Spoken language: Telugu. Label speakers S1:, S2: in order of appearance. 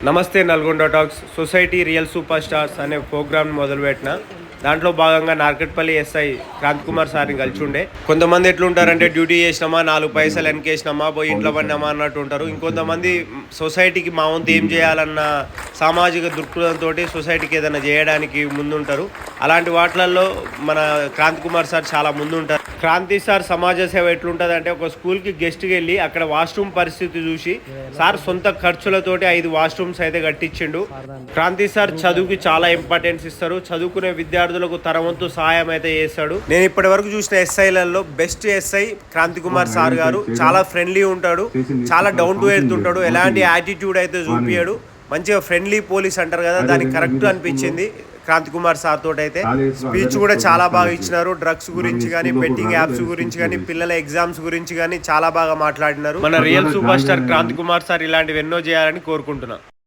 S1: నమస్తే Nalgonda talks society real super stars అనే ప్రోగ్రామ్ మొదలుపెట్టిన. దాంట్లో భాగంగా నార్కెట్పల్లి ఎస్ఐ క్రాంత్ కుమార్ సార్ని కలిసి ఉండే కొంతమంది ఎట్లుంటారంటే డ్యూటీ చేసినామా నాలుగు పైసలు వెనకేసినామా పోయి ఇంట్లో పడినామా అన్నట్టు ఉంటారు. ఇంకొంతమంది సొసైటీకి మా వంతు ఏం చేయాలన్న సామాజిక దృక్పథంతో సొసైటీకి ఏదైనా చేయడానికి ముందుంటారు. అలాంటి వాటిలలో మన క్రాంతి కుమార్ సార్ చాలా ముందుంటారు. క్రాంతి సార్ సమాజ సేవ ఎట్లుంటుంది అంటే ఒక స్కూల్కి గెస్ట్కి వెళ్ళి అక్కడ వాష్రూమ్ పరిస్థితి చూసి సార్ సొంత ఖర్చులతోటి ఐదు వాష్రూమ్స్ అయితే కట్టించిండు. క్రాంతి సార్ చదువుకి చాలా ఇంపార్టెన్స్ ఇస్తారు. చదువుకునే విద్యార్థులకు తరవంతు సహాయం అయితే చేస్తాడు. నేను ఇప్పటి వరకు చూసిన ఎస్ఐలలో best SI Kranthi Kumar sir గారు. చాలా ఫ్రెండ్లీ ఉంటాడు. చాలా డౌన్ టు ఎర్త్ ఉంటాడు. ఎలాంటి యాటిట్యూడ్ అయితే చూపించాడు మంచిగా ఫ్రెండ్లీ పోలీస్ అంటారు కదా దానికి కరెక్ట్ అనిపించింది. క్రాంతి కుమార్ సార్ తోటి అయితే. స్పీచ్ కూడా చాలా బాగా ఇచ్చినారు. డ్రగ్స్ గురించి కానీ బెట్టింగ్ యాప్స్ గురించి కానీ పిల్లల ఎగ్జామ్స్ గురించి కానీ చాలా బాగా మాట్లాడినారు. మన real super star Kranthi Kumar sir ఇలాంటివి ఎన్నో చేయాలని కోరుకుంటున్నా.